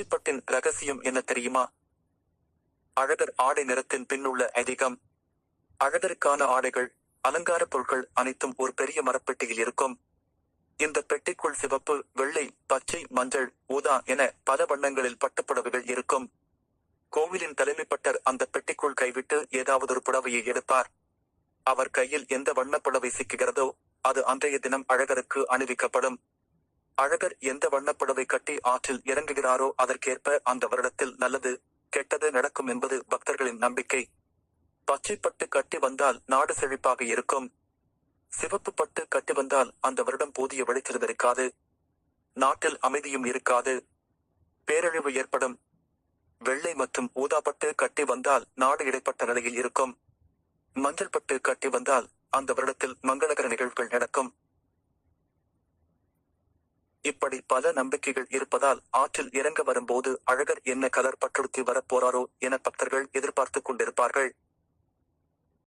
பச்சைப்பட்டின் ரகசியம் என்ன தெரியுமா? அழகர் ஆடை நிறத்தின் பின்னுள்ள ஐதீகம். அழகருக்கான ஆடைகள் அலங்கார பொருட்கள் அனைத்தும் ஒரு பெரிய மரப்பெட்டியில் இருக்கும். இந்த பெட்டிக்குள் சிவப்பு வெள்ளை பச்சை மஞ்சள் ஊதா என பல வண்ணங்களில் பட்டுப்புடவைகள் இருக்கும். கோவிலின் தலைமைப்பட்டர் அந்த பெட்டிக்குள் கைவிட்டு ஏதாவது ஒரு புடவையை எடுப்பார். அவர் கையில் எந்த வண்ணப் புடவை சிக்குகிறதோ அது அன்றைய தினம் அழகருக்கு அணிவிக்கப்படும். அழகர் எந்த வண்ணப்புடவை கட்டி ஆற்றில் இறங்குகிறாரோ அதற்கேற்ப அந்த வருடத்தில் நல்லது கெட்டது நடக்கும் என்பது பக்தர்களின் நம்பிக்கை. பச்சைப்பட்டு கட்டி வந்தால் நாடு செழிப்பாக இருக்கும். சிவப்பு பட்டு கட்டி வந்தால் அந்த வருடம் போதிய விளைச்சல் இருக்காது நாட்டில் அமைதியும் இருக்காது. பேரழிவு ஏற்படும். வெள்ளை மற்றும் ஊதாப்பட்டு கட்டி வந்தால் நாடு இடைப்பட்ட நிலையில் இருக்கும். மஞ்சள் பட்டு கட்டி வந்தால் அந்த வருடத்தில் மங்களகர நிகழ்வுகள் நடக்கும் இப்படி பல நம்பிக்கைகள் இருப்பதால் ஆற்றில் இறங்க வரும்போது அழகர் என்ன கலர் பட்டுடுத்தி வரப்போறாரோ என பக்தர்கள் எதிர்பார்த்துக் கொண்டிருப்பார்கள்.